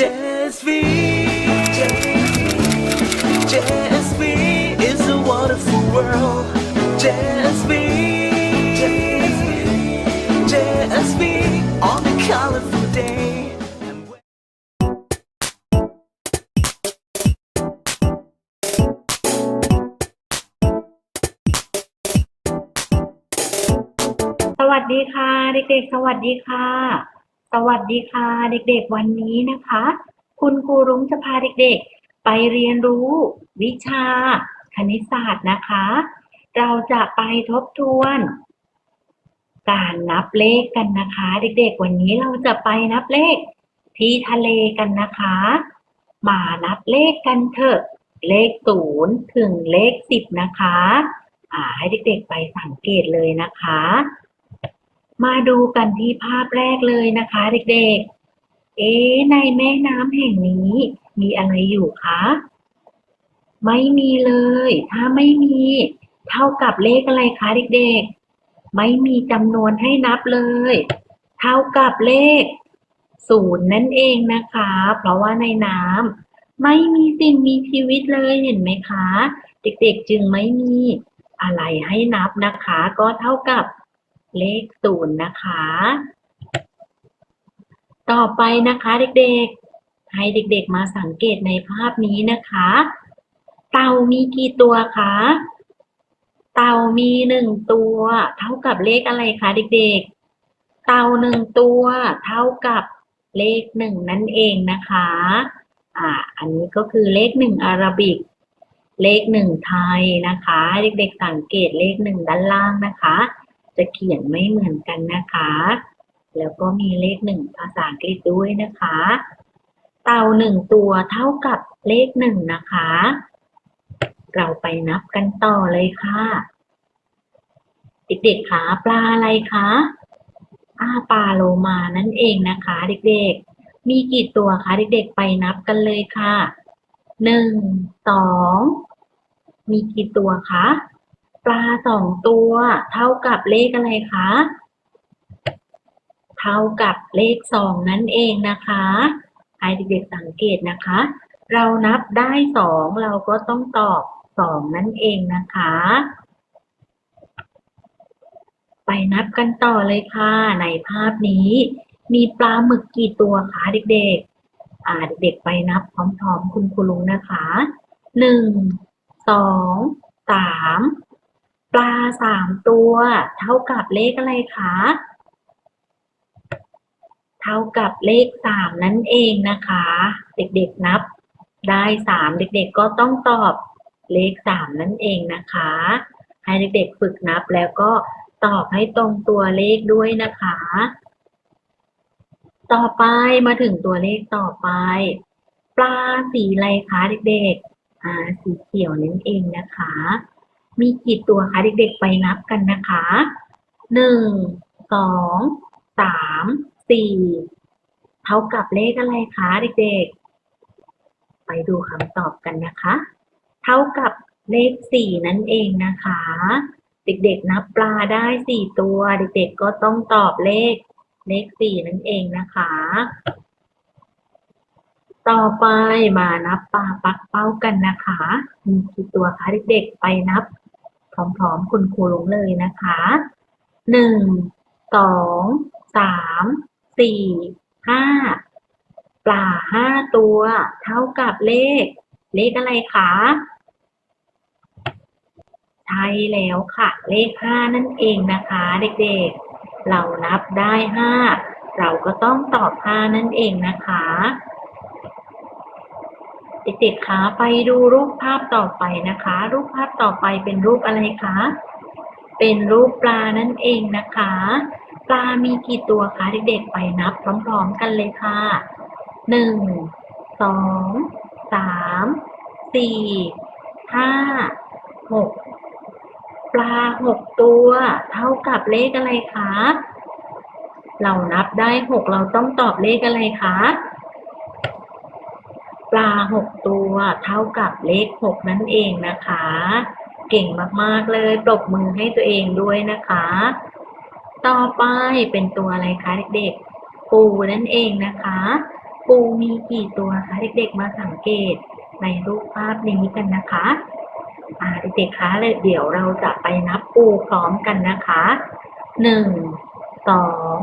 JSV, JSV is a wonderful world. JSV, JSV on a colorful day. สวัสดีค่ะ เด็กๆ สวัสดีค่ะ สวัสดีค่ะเด็กๆวันนี้นะคะ คุณครูรุ้งจะพาเด็กๆ ไปเรียนรู้วิชาคณิตศาสตร์นะคะ เราจะไปทบทวน การนับเลขกันนะคะ เด็กๆ วันนี้เราจะไปนับเลขที่ทะเลกันนะคะ มานับเลขกันเถอะ เลขศูนย์ถึงเลขสิบนะคะ อ่าให้เด็กๆไปสังเกตเลยนะคะ มาดูกันที่ภาพแรกเลยนะคะเด็กๆ เอ๊ในแม่น้ำแห่งนี้ มีอะไรอยู่คะ ไม่มีเลย ถ้าไม่มี เท่ากับเลขอะไรคะเด็กๆ ไม่มีจำนวนให้นับเลย เท่ากับเลขศูนย์นั่นเองนะคะ เพราะว่าในน้ำไม่มีสิ่งมีชีวิตเลยเห็นไหมคะ เด็กๆจึงไม่มีอะไรให้นับนะคะ ก็เท่ากับ เลขศูนย์นะคะ ต่อไปนะคะเด็กๆ ให้เด็กๆมาสังเกตในภาพนี้นะคะ เต่ามีกี่ตัวคะ เต่ามีหนึ่งตัว เท่ากับเลขอะไรคะเด็กๆ เต่าหนึ่งตัว เท่ากับเลขหนึ่งนั่นเองนะคะ อ่า อันนี้ก็คือเลขหนึ่งอาราบิก เลขหนึ่งไทยนะคะ เด็กๆสังเกตเลขหนึ่งด้านล่างนะคะ จะเขียนไม่เหมือนกันนะคะ แล้วก็มีเลขหนึ่งภาษาอังกฤษด้วยนะคะ เต่าหนึ่งตัวเท่ากับเลขหนึ่งนะคะ เราไปนับกันต่อเลยค่ะเด็กๆคะปลาอะไรคะอ้าปลาโลมานั่นเองนะคะ เด็กๆ มีกี่ตัวคะเด็กๆไปนับกันเลยค่ะหนึ่งสองมีกี่ตัวคะ ปลาสองตัวเท่ากับเลขอะไรคะ เท่ากับเลขสองนั่นเองนะคะให้เด็กๆสังเกตนะคะ เรานับได้สองเราก็ต้องตอบสองนั่นเองนะคะ ไปนับกันต่อเลยค่ะ ในภาพนี้ มีปลาหมึกกี่ตัวคะเด็กๆ อ่าเด็กๆไปนับพร้อมๆ คุณครูลุงนะคะหนึ่งสองสาม ปลาสามตัว เท่ากับเลขอะไรคะ เท่ากับเลขสามนั่นเองนะคะ เด็กๆนับ ได้สามเด็กๆก็ต้องตอบเลขสามนั่นเองนะคะ ให้เด็กๆฝึกนับแล้วก็ตอบให้ตรงตัวเลขด้วยนะคะ ต่อไปมาถึงตัวเลขต่อไป ปลาสีอะไรคะเด็กๆ อ่าสีเขียวนั่นเองนะคะ มีกี่ตัวคะเด็กๆไปนับกันนะคะหนึ่งสองสามสี่เท่ากับเลขอะไรคะเด็กๆ ไปดูคำตอบกันนะคะ เท่ากับเลขสี่นั่นเองนะคะ เด็กๆนับปลาได้สี่ตัว เด็กๆก็ต้องตอบเลขเลขสี่นั่นเองนะคะ ต่อไปมานับปลาปักเป้ากันนะคะ มีกี่ตัวคะเด็กๆ ไปนับ พร้อมๆ คุณครูลงเลยนะคะหนึ่งสองสามสี่ห้าปลาห้าตัว เท่ากับเลข เลขอะไรคะใช่แล้วค่ะ เลขห้านั่นเองนะคะ เด็กๆ เรานับได้ห้าเราก็ต้องตอบห้านั่นเองนะคะ เด็กๆคะไปดูรูปภาพต่อไปนะคะ รูปภาพต่อไปเป็นรูปอะไรคะ เป็นรูปปลานั่นเองนะคะ ปลามีกี่ตัวคะเด็กๆไปนับ พร้อมๆกันเลยค่ะหนึ่งสองสามสี่ห้าหกปลาหกตัว เท่ากับเลขอะไรคะ เรานับได้หกเราต้องตอบเลขอะไรคะ ปลาหกตัว เท่ากับเลขหกนั่นเองนะคะ เก่งมากๆเลยปรบมือให้ตัวเองด้วยนะคะ ต่อไปเป็นตัวอะไรคะเด็กๆ ปูนั่นเองนะคะ ปูมีกี่ตัวคะเด็กๆมาสังเกตในรูปภาพนี้กันนะคะอ่าเด็กๆคะเลยเดี๋ยวเราจะไปนับปูพร้อมกันนะคะหนึ่งสอง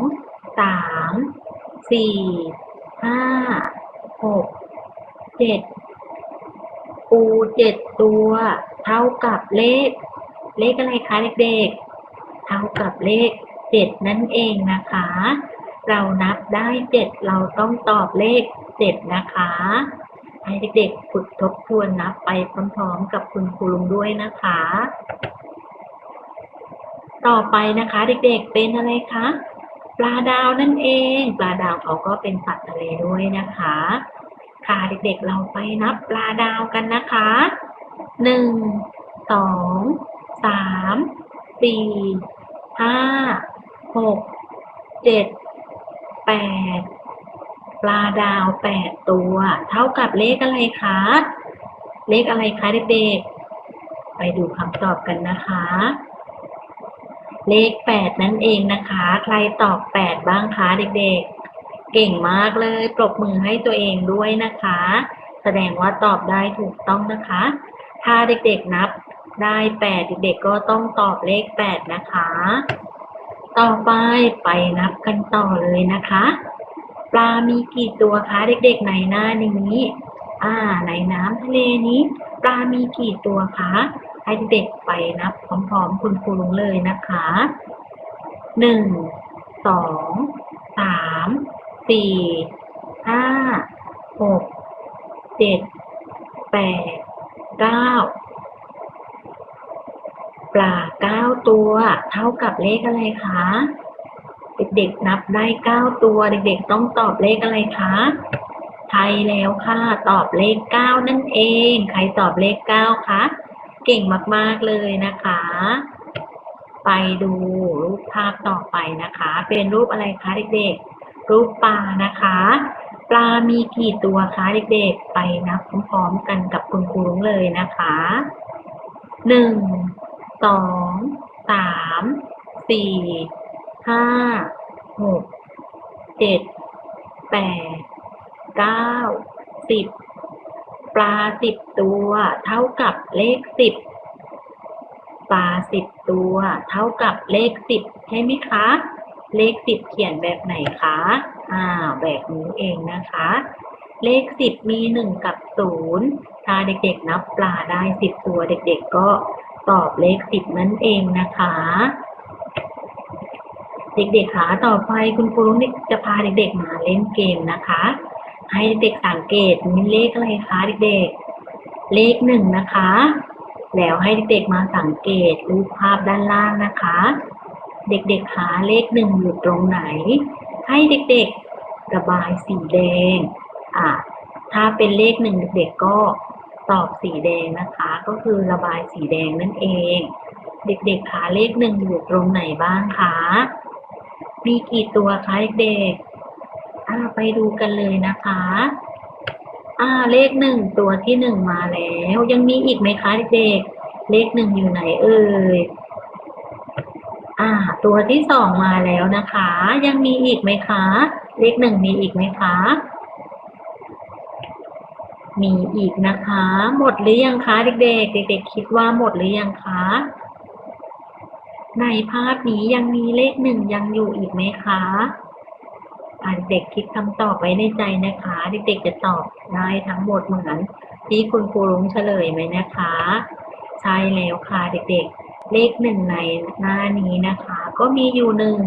สามสี่ห้าหก เจ็ดปูเจ็ดตัว เท่ากับเลข เลขอะไรคะเด็กๆ เท่ากับเลขเจ็ดนั่นเองนะคะ เรานับได้เจ็ดเราต้องตอบเลขเจ็ดนะคะ ให้เด็กๆฝึกทบทวนนับไปพร้อมๆกับคุณครูลุงด้วยนะคะ ต่อไปนะคะเด็กๆเป็นอะไรคะปลาดาวนั่นเอง ปลาดาวเขาก็เป็นสัตว์ทะเลด้วยนะคะ ค่ะเด็กๆเราไปนับปลาดาวกันนะคะหนึ่งสองสามสี่ห้าหกเจ็ดแปดปลาดาวแปดตัว เท่ากับเลขอะไรคะ เลขอะไรคะเด็กๆไปดูคำตอบกันนะคะ เลขแปดนั่นเองนะคะ ใครตอบแปดบ้างคะเด็กๆ เก่งมากเลย ปรบมือให้ตัวเองด้วยนะคะ แสดงว่าตอบได้ถูกต้องนะคะ ถ้าเด็กๆนับได้แปดเด็กๆก็ต้องตอบเลขแปดนะคะ ต่อไปไปนับกันต่อเลยนะคะ ปลามีกี่ตัวคะเด็กๆในหน้านี้ อ่า ในน้ำทะเลนี้ ปลามีกี่ตัวคะให้เด็กไปนับพร้อมๆคุณครูลุงเลยนะคะหนึ่งสองสาม สี่ห้าหกเจ็ดแปดเก้าปลาเก้าตัว เท่ากับเลขอะไรคะเด็กๆนับได้เก้าตัว เด็กๆต้องตอบเลขอะไรคะใช่แล้วค่ะตอบเลขเก้านั่นเอง ใครตอบเลขเก้าคะเก่งมากๆเลยนะคะ ไปดูรูปภาพต่อไปนะคะ เป็นรูปอะไรคะเด็กๆ รูปปลานะคะ ปลามีกี่ตัวคะเด็กๆ ไปนับพร้อมๆกันกับคุณครูเลยนะคะหนึ่งสองสามสี่ห้าหกเจ็ดแปดเก้าสิบปลาสิบตัวเท่ากับเลขสิบปลาสิบตัวเท่ากับเลขสิบใช่ไหมคะ เลขสิบเขียนแบบไหนคะ อ่า แบบนี้เองนะคะ เลขสิบมีหนึ่งกับศูนย์ถ้าเด็กๆนับปลาได้สิบตัวเด็กๆก็ตอบเลขสิบนั่นเองนะคะ เด็กๆคะต่อไปคุณครูจะพาเด็กๆมาเล่นเกมนะคะ ให้เด็กๆสังเกตมีเลขอะไรคะเด็กๆ เลขหนึ่งนะคะ แล้วให้เด็กๆมาสังเกตรูปภาพด้านล่างนะคะ เด็กๆคะเลขหนึ่งอยู่ตรงไหน ให้เด็กๆระบายสีแดง อะถ้าเป็นเลขหนึ่งเด็กๆก็ตอบสีแดงนะคะ ก็คือระบายสีแดงนั่นเอง เด็กๆคะเลขหนึ่งอยู่ตรงไหนบ้างคะ มีกี่ตัวคะเด็กๆอ่าไปดูกันเลยนะคะ อ่าเลขหนึ่งตัวที่หนึ่งมาแล้ว ยังมีอีกไหมคะเด็กๆเลขหนึ่งอยู่ไหนเอ่ย อ่า ตัวที่สองมาแล้วนะคะ ยังมีอีกไหมคะ เลขหนึ่งมีอีกไหมคะ มีอีกนะคะ หมดหรือยังคะเด็กๆ เด็กๆ คิดว่าหมดหรือยังคะ ในภาพนี้ยังมีเลขหนึ่งยังอยู่อีกไหมคะเด็กคิดคำตอบไว้ในใจนะคะ เด็กๆจะตอบได้ทั้งหมดเหมือนที่คุณครูรุ้งเฉลยไหมนะคะ ใช่แล้วค่ะเด็กๆ เลขหนึ่งในหน้านี้นะคะ ก็มีอยู่หนึ่ง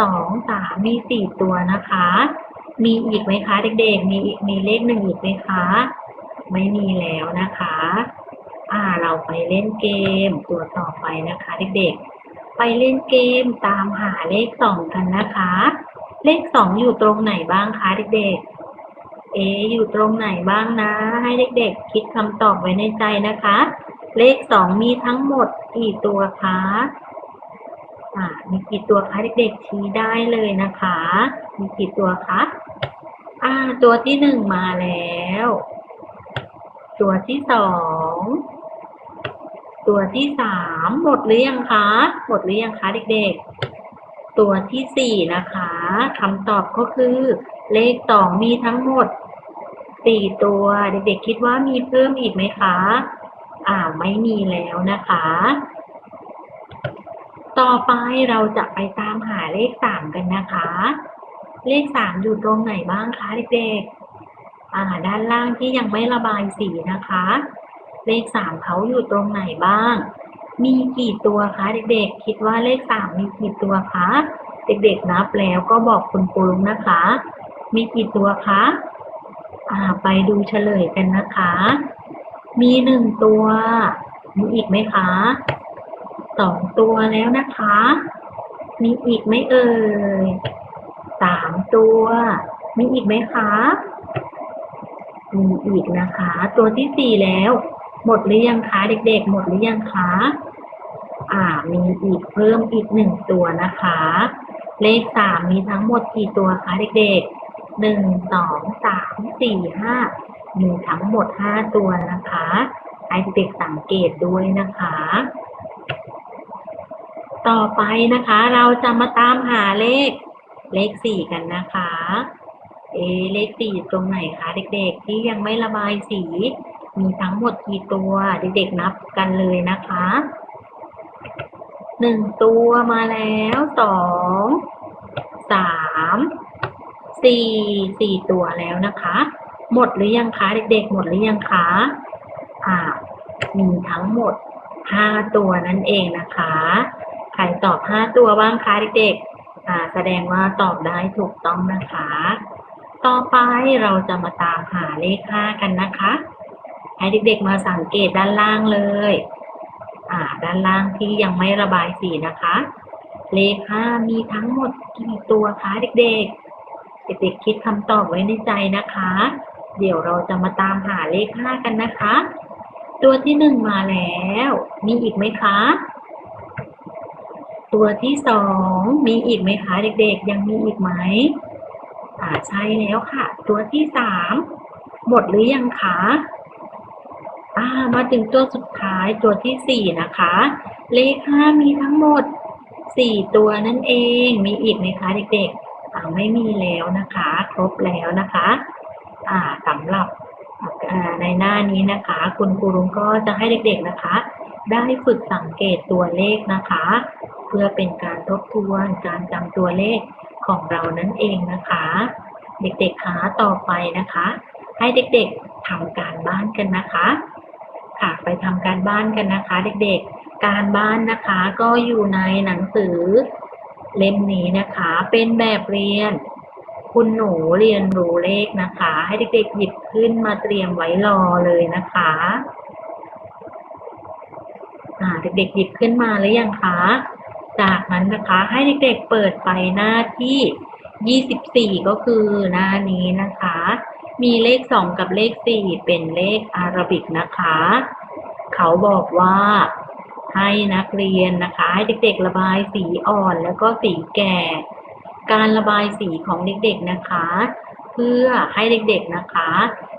สองสามมีสี่ตัวนะคะ มีอีกไหมคะเด็กๆ มีมีเลขหนึ่งอีกไหมคะ ไม่มีแล้วนะคะ อ่าเราไปเล่นเกมตัวต่อไปนะคะเด็กๆ ไปเล่นเกมตามหาเลขสองกันนะคะ เลขสองอยู่ตรงไหนบ้างคะเด็กๆ เออยู่ตรงไหนบ้างนะ ให้เด็กๆ คิดคำตอบไว้ในใจนะคะ เลขสองมีทั้งหมดกี่ตัวคะอ่ามีกี่ตัวคะเด็กๆชี้ได้เลยนะคะ มีกี่ตัวคะอ่า ตัวที่หนึ่งมาแล้ว ตัวที่สอง ตัวที่สามหมดหรือยังคะ หมดหรือยังคะเด็กๆ ตัวที่สี่นะคะคำตอบก็คือ เลขสองมีทั้งหมดสี่ตัว เด็กๆคิดว่ามีเพิ่มอีกไหมคะ อ่าไม่มีแล้วนะคะ ต่อไปเราจะไปตามหาเลขสามกันนะคะ เลขสามอยู่ตรงไหนบ้างคะเด็กๆอ่าด้านล่างที่ยังไม่ระบายสีนะคะ เลขสามเขาอยู่ตรงไหนบ้าง มีกี่ตัวคะเด็กๆ คิดว่าเลขสามมีกี่ตัวคะ เด็กๆนับแล้วก็บอกคุณครูลุงนะคะ มีกี่ตัวคะอ่าไปดูเฉลยกันนะคะ มีหนึ่งตัว มีอีกไหมคะสองตัวแล้วนะคะ มีอีกไหมเอ่ยสามตัว มีอีกไหมคะมีอีกนะคะ ตัวที่สี่แล้ว หมดหรือยังคะเด็ก ๆ หมดหรือยังคะอ่า มีอีกเพิ่มอีกหนึ่งตัวนะคะ เลขสามมีทั้งหมดกี่ตัวคะเด็กๆหนึ่งสองสามสี่ห้า มีทั้งหมดห้าตัวนะคะให้เด็กสังเกตด้วยนะคะ ต่อไปนะคะเราจะมาตามหาเลข เลขสี่กันนะคะ เอะเลขสี่ตรงไหนคะเด็กๆที่ยังไม่ระบายสี มีทั้งหมดกี่ตัวเด็กๆนับกันเลยนะคะหนึ่งตัวมาแล้วสองสามสี่สี่ตัวแล้วนะคะ หมดหรือยังคะเด็กๆ หมดหรือยังคะอ่า มีทั้งหมดห้าตัวนั่นเองนะคะ ใครตอบห้าตัวบ้างคะเด็กๆอ่า แสดงว่าตอบได้ถูกต้องนะคะ ต่อไปเราจะมาตามหาเลขห้ากันนะคะ ให้เด็กๆมาสังเกตด้านล่างเลย อ่า ด้านล่างที่ยังไม่ระบายสีนะคะ เลขห้ามีทั้งหมดกี่ตัวคะเด็กๆ เด็กๆคิดคำตอบไว้ในใจนะคะ เดี๋ยวเราจะมาตามหาเลขห้ากันนะคะ ตัวที่หนึ่งมาแล้ว มีอีกไหมคะ ตัวที่สองมีอีกไหมคะ เด็กๆ ยังมีอีกไหมอ่าใช่แล้วค่ะ ตัวที่สามหมดหรือยังคะอ่ามาถึงตัวสุดท้ายตัวที่สี่นะคะ เลขห้ามีทั้งหมดสี่ตัวนั่นเอง มีอีกไหมคะเด็กๆอ่าไม่มีแล้วนะคะ ครบแล้วนะคะ อ่าสำหรับในหน้านี้นะคะ คุณครูรุงก็จะให้เด็กๆนะคะ ได้ฝึกสังเกตตัวเลขนะคะ เพื่อเป็นการทบทวนการจำตัวเลขของเรานั่นเองนะคะ เด็กๆคะต่อไปนะคะ ให้เด็กๆทำการบ้านกันนะคะ ค่ะไปทำการบ้านกันนะคะ เด็กๆ การบ้านนะคะก็อยู่ในหนังสือเล่มนี้นะคะ เป็นแบบเรียน คุณหนูเรียนรู้เลขนะคะ ให้เด็กๆหยิบขึ้นมาเตรียมไว้รอเลยนะคะอ่าเด็กๆหยิบขึ้นมาหรือยังคะ จากนั้นนะคะให้เด็กๆเปิดไปหน้าที่ 24 ก็คือหน้านี้นะคะ มีเลข 2 กับเลข 4 เป็นเลขอารบิกนะคะ เขาบอกว่าให้นักเรียนนะคะ ให้เด็กๆระบายสีอ่อนแล้วก็สีแก่ การระบายสีของเด็กๆนะคะ เพื่อให้เด็กๆนะคะ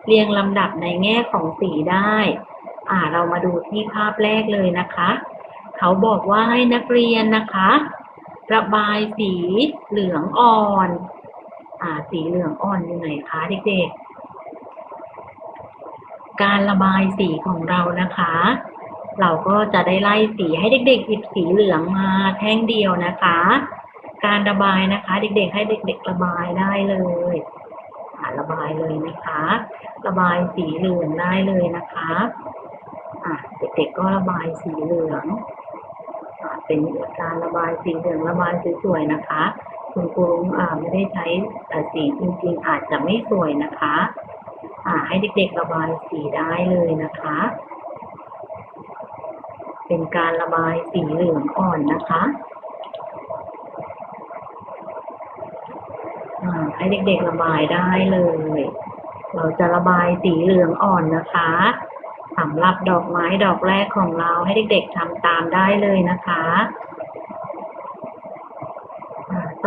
เรียงลำดับในแง่ของสีได้ อ่าเรามาดูที่ภาพแรกเลยนะคะ เขาบอกว่าให้นักเรียนนะคะ ระบายสีเหลืองอ่อน อ่าสีเหลืองอ่อนอยู่ไหนคะเด็กๆการระบายสีของเรานะคะ เราก็จะได้ไล่สีให้เด็กๆหยิบสีเหลืองมาแท่งเดียวนะคะ การระบายนะคะ เด็กๆ ให้เด็ก ๆ ระบายได้เลยระบายเลยนะคะ ระบายสีเหลืองได้เลยนะคะอะเด็กๆก็ระบายสีเหลืองอเป็นการระบายสีเหลืองระบายสวยๆนะคะคุณครูไม่ได้ใช้สีจริงๆ อาจจะไม่สวยนะคะอ่าให้เด็กๆระบายสีได้เลยนะคะ เป็นการระบายสีเหลืองอ่อนนะคะ อ่า ให้เด็กๆระบายได้เลย เราจะระบายสีเหลืองอ่อนนะคะสำหรับดอกไม้ดอกแรกของเราให้เด็กๆทำตามได้เลยนะคะ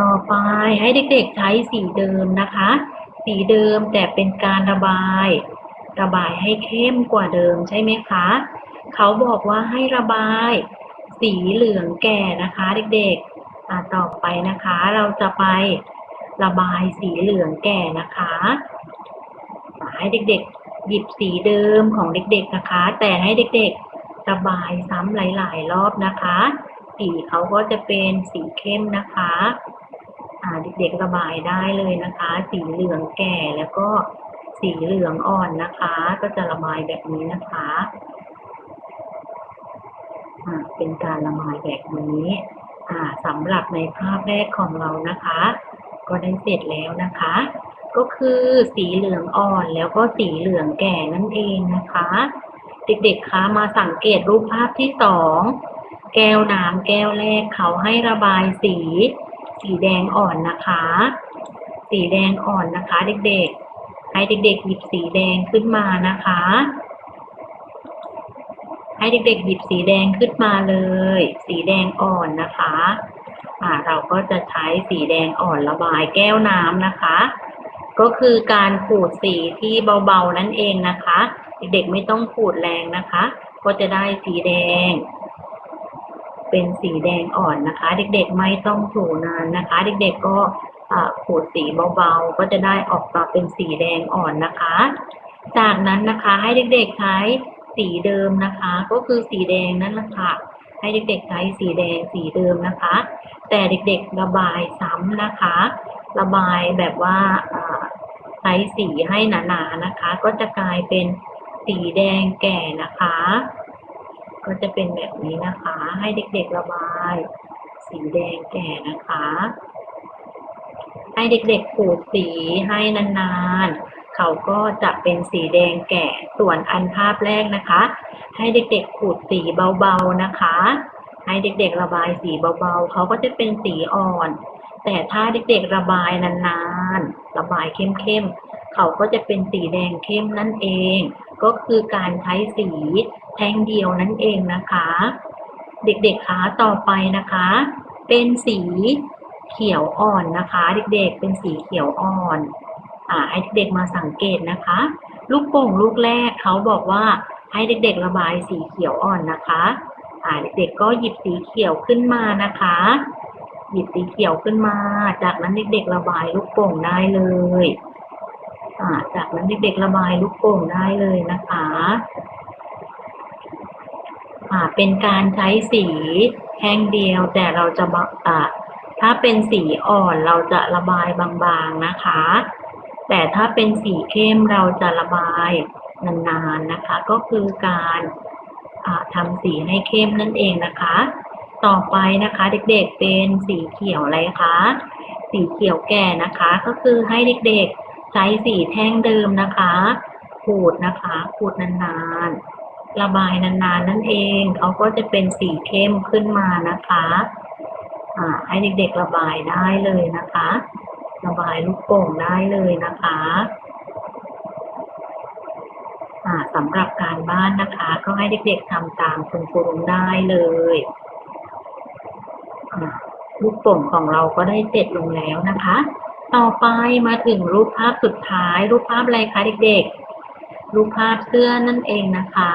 ต่อไปให้เด็กๆใช้สีเดิมนะคะ สีเดิมแต่เป็นการระบาย ระบายให้เข้มกว่าเดิมใช่ไหมคะ เขาบอกว่าให้ระบาย สีเหลืองแก่นะคะ เด็กๆต่อไปนะคะเราจะไป ระบายสีเหลืองแก่นะคะให้เด็กๆ หยิบสีเดิมของเด็กๆนะคะ แต่ให้เด็กๆระบายซ้ำหลายๆ รอบนะคะ สีเขาก็จะเป็นสีเข้มนะคะเด็กๆระบายได้เลยนะคะ สีเหลืองแก่แล้วก็สีเหลืองอ่อนนะคะ ก็จะระบายแบบนี้นะคะเป็นการระบายแบบนี้สำหรับในภาพแรกของเรานะคะ ก็ได้เสร็จแล้วนะคะ ก็คือสีเหลืองอ่อนแล้วก็สีเหลืองแก่นั่นเองนะคะ เด็กๆคะมาสังเกตรูปภาพที่สองแก้วน้ำแก้วแรกเขาให้ระบายสี สีแดงอ่อนนะคะ สีแดงอ่อนนะคะ เด็กๆ ให้เด็กๆหยิบสีแดงขึ้นมานะคะ ให้เด็กๆหยิบสีแดงขึ้นมาเลย สีแดงอ่อนนะคะ อ่าเราก็จะใช้สีแดงอ่อนระบายแก้วน้ำนะคะ ก็คือการขูดสีที่เบาๆนั่นเองนะคะ เด็กๆไม่ต้องขูดแรงนะคะ ก็จะได้สีแดง เป็นสีแดงอ่อนนะคะ เด็กๆไม่ต้องถูนานนะคะ เด็กๆก็ขูดสีเบาๆ ก็จะได้ออกมาเป็นสีแดงอ่อนนะคะ จากนั้นนะคะให้เด็กๆใช้สีเดิมนะคะ ก็คือสีแดงนั่นแหละค่ะ ให้เด็กๆใช้สีแดงสีเดิมนะคะ แต่เด็กๆระบายซ้ำนะคะ ระบายแบบว่าอ่าใช้สีให้หนาๆนะคะ ก็จะกลายเป็นสีแดงแก่นะคะ ก็จะเป็นแบบนี้นะคะ ให้เด็กๆระบาย สีแดงแก่นะคะ ให้เด็กๆขูดสีให้นานๆ เขาก็จะเป็นสีแดงแก่ส่วนอันภาพแรกนะคะ ให้เด็กๆขูดสีเบาๆนะคะ ให้เด็กๆระบายสีเบาๆ เขาก็จะเป็นสีอ่อน แต่ถ้าเด็กๆระบายนานๆ ระบายเข้มๆ เขาก็จะเป็นสีแดงเข้มนั่นเอง ก็คือการใช้สีแท่งเดียวนั่นเองนะคะ เด็กๆคะต่อไปนะคะ เป็นสีเขียวอ่อนนะคะ เด็กๆเป็นสีเขียวอ่อน อ่าให้เด็กมาสังเกตนะคะ ลูกโป่งลูกแรกเขาบอกว่าให้เด็กๆระบายสีเขียวอ่อนนะคะอ่าเด็กๆก็หยิบสีเขียวขึ้นมานะคะ หยิบสีเขียวขึ้นมา จากนั้นเด็กๆระบายลูกโป่งได้เลยอ่าจากนั้นเด็กๆระบายลูกโป่งได้เลยนะคะอ่าเป็นการใช้สีแห้งเดียวแต่เราจะะอ่าถ้าเป็นสีอ่อนเราจะระบายบางๆนะคะ แต่ถ้าเป็นสีเข้มเราจะระบายนานๆนะคะ ก็คือการทำสีให้เข้มนั่นเองนะคะ ต่อไปนะคะเด็กๆเป็นสีเขียวอะไรคะสีเขียวแก่นะคะ ก็คือให้เด็กๆใช้สีแท่งเดิมนะคะขูดนะคะขูดนานๆ ระบายนานๆนั่นเองเขาก็จะเป็นสีเข้มขึ้นมานะคะให้เด็กๆระบายได้เลยนะคะ บายลูกโป่งได้เลยนะคะสำหรับการบ้านนะคะ ก็ให้เด็กๆทำตามคุณครูรุ้งได้เลยลูกโป่งของเราก็ได้เสร็จลงแล้วนะคะ ต่อไปมาถึงรูปภาพสุดท้าย รูปภาพอะไรคะเด็กๆ รูปภาพเสื้อนั่นเองนะคะ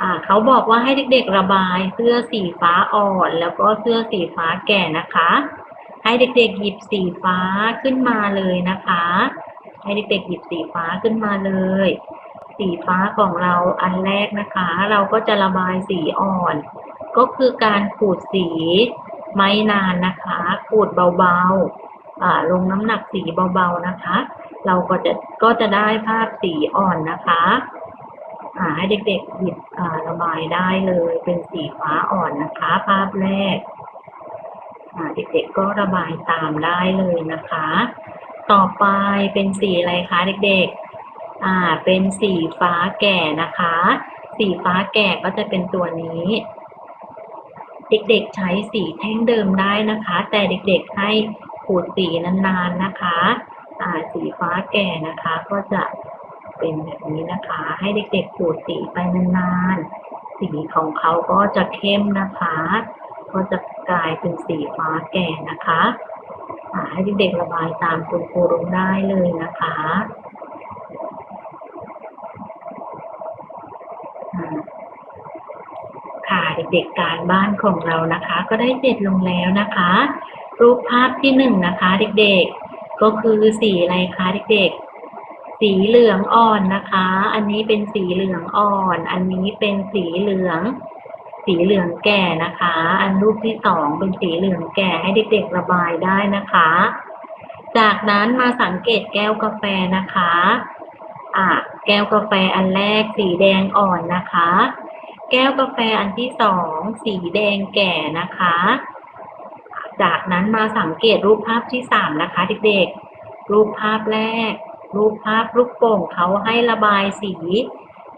อ่าเขาบอกว่าให้เด็กๆระบายเสื้อสีฟ้าอ่อน แล้วก็เสื้อสีฟ้าแก่นะคะ ให้เด็กๆหยิบสีฟ้าขึ้นมาเลยนะคะ ให้เด็กๆหยิบสีฟ้าขึ้นมาเลย สีฟ้าของเราอันแรกนะคะ เราก็จะระบายสีอ่อน ก็คือการขูดสีไม่นานนะคะ ขูดเบาๆลงน้ำหนักสีเบาๆนะคะ เราก็จะก็จะได้ภาพสีอ่อนนะคะให้เด็กๆหยิบระบายได้เลยเป็นสีฟ้าอ่อนนะคะ ภาพแรก เด็กๆ ก็ระบายตามได้เลยนะคะ ต่อไปเป็นสีอะไรคะเด็กๆ อ่า เป็นสีฟ้าแก่นะคะ สีฟ้าแก่ก็จะเป็นตัวนี้ เด็กๆใช้สีแท่งเดิมได้นะคะ แต่เด็กๆให้ขูดสีนานๆนะคะ อ่า สีฟ้าแก่นะคะก็จะเป็นแบบนี้นะคะ ให้เด็กๆขูดสีไปนานๆ สีของเขาก็จะเข้มนะคะ ก็จะ กลายเป็นสีฟ้าแก่นะคะให้เด็กๆระบายตามคุณครูรุ้งได้เลยนะคะค่ะเด็กๆการบ้านของเรานะคะ ก็ได้เสร็จลงแล้วนะคะ รูปภาพที่หนึ่งนะคะ เด็กก็คือสีอะไรคะเด็กๆ สีเหลืองอ่อนนะคะ อันนี้เป็นสีเหลืองอ่อน อันนี้เป็นสีเหลือง สีเหลืองแก่นะคะ อันรูปที่สองเป็นสีเหลืองแก่ให้เด็กๆระบายได้นะคะ จากนั้นมาสังเกตแก้วกาแฟนะคะ อะแก้วกาแฟอันแรกสีแดงอ่อนนะคะ แก้วกาแฟอันที่สองสีแดงแก่นะคะ จากนั้นมาสังเกตรูปภาพที่สามนะคะเด็กๆ รูปภาพแรก รูปภาพลูกโป่งเขาให้ระบายสี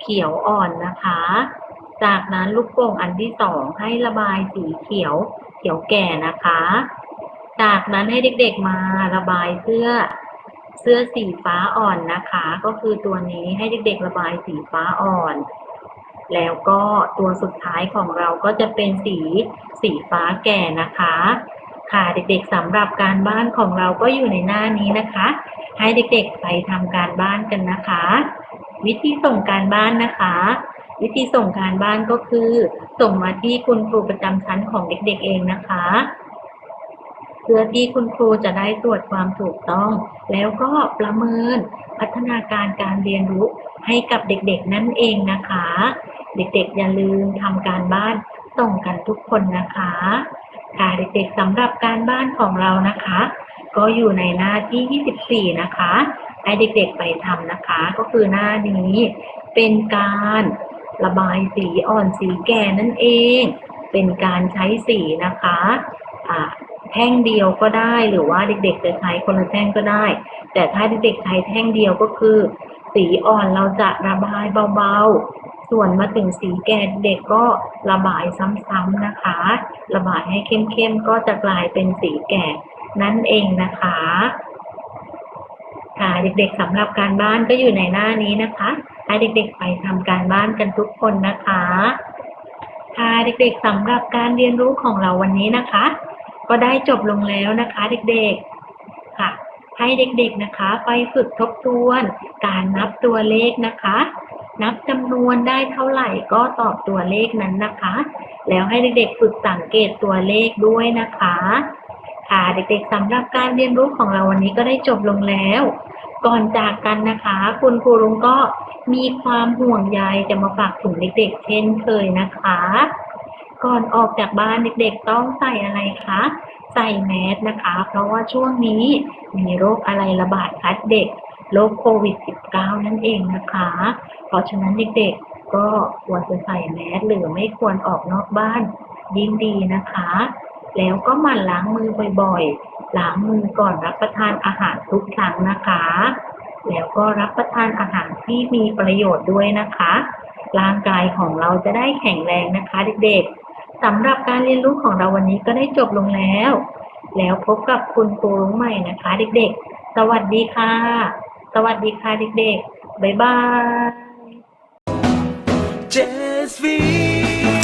เขียวอ่อนนะคะ จากนั้นลูกโป่งอันที่สองให้ระบายสีเขียว เขียวแก่นะคะ จากนั้นให้เด็กๆมาระบายเสื้อ เสื้อสีฟ้าอ่อนนะคะ ก็คือตัวนี้ให้เด็กๆระบายสีฟ้าอ่อน แล้วก็ตัวสุดท้ายของเราก็จะเป็นสีสีฟ้าแก่นะคะ ค่ะเด็กๆสำหรับการบ้านของเราก็อยู่ในหน้านี้นะคะ ให้เด็กๆไปทำการบ้านกันนะคะ วิธีส่งการบ้านนะคะ วิธีส่งการบ้านก็คือ ส่งมาที่คุณครูประจำชั้นของเด็กๆเองนะคะ เพื่อที่คุณครูจะได้ตรวจความถูกต้อง แล้วก็ประเมินพัฒนาการการเรียนรู้ให้กับเด็กๆนั่นเองนะคะ เด็กๆอย่าลืมทำการบ้านส่งกันทุกคนนะคะ ค่ะเด็กๆสำหรับการบ้านของเรานะคะ ก็อยู่ในหน้าที่ 24 นะคะให้เด็กๆไปทำนะคะ ก็คือหน้านี้เป็นการ ระบายสีอ่อนสีแก่นั่นเอง เป็นการใช้สีนะคะอ่าแท่งเดียวก็ได้หรือว่าเด็กๆจะใช้คนละแท่งก็ได้ แต่ถ้าเด็กๆใช้แท่งเดียวก็คือ สีอ่อนเราจะระบายเบาๆ ส่วนมาถึงสีแก่เด็กก็ระบายซ้ำๆนะคะ ระบายให้เข้มๆก็จะกลายเป็นสีแก่นั่นเองนะคะค่ะเด็กๆสำหรับการบ้านก็อยู่ในหน้านี้นะคะ ให้เด็กๆไปทำการบ้านกันทุกคนนะคะค่ะเด็กๆสำหรับการเรียนรู้ของเราวันนี้นะคะ ก็ได้จบลงแล้วนะคะเด็กๆค่ะ ให้เด็กๆนะคะ ไปฝึกทบทวน การนับตัวเลขนะคะ นับจำนวนได้เท่าไหร่ก็ตอบตัวเลขนั้นนะคะ แล้วให้เด็กๆฝึกสังเกตตัวเลขด้วยนะคะ ค่ะเด็กๆสำหรับการเรียนรู้ของเราวันนี้ก็ได้จบลงแล้ว ก่อนจากกันนะคะ คุณครูลุงก็มีความห่วงใยจะมาฝากถึงเด็กๆ เช่นเคยนะคะ ก่อนออกจากบ้านเด็กๆต้องใส่อะไรคะใส่แมสนะคะ เพราะว่าช่วงนี้มีโรคอะไรระบาดคะเด็กโรคโควิด -19 นั่นเองนะคะ เพราะฉะนั้นเด็กๆก็ควรจะใส่แมสหรือไม่ควรออกนอกบ้านยิ่งดีนะคะ แล้วก็หมั่นล้างมือบ่อยๆ ล้างมือก่อนรับประทานอาหารทุกครั้งนะคะ แล้วก็รับประทานอาหารที่มีประโยชน์ด้วยนะคะ ร่างกายของเราจะได้แข็งแรงนะคะเด็กๆสำหรับการเรียนรู้ของเราวันนี้ก็ได้จบลงแล้ว แล้วพบกับคุณครูรุ้งใหม่นะคะ เด็กๆ สวัสดีค่ะ สวัสดีค่ะเด็กๆ บ๊ายบาย JSV,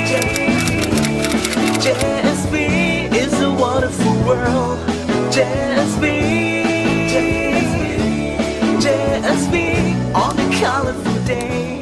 JSV is a wonderful world. Just be, just be, just be on a colorful day.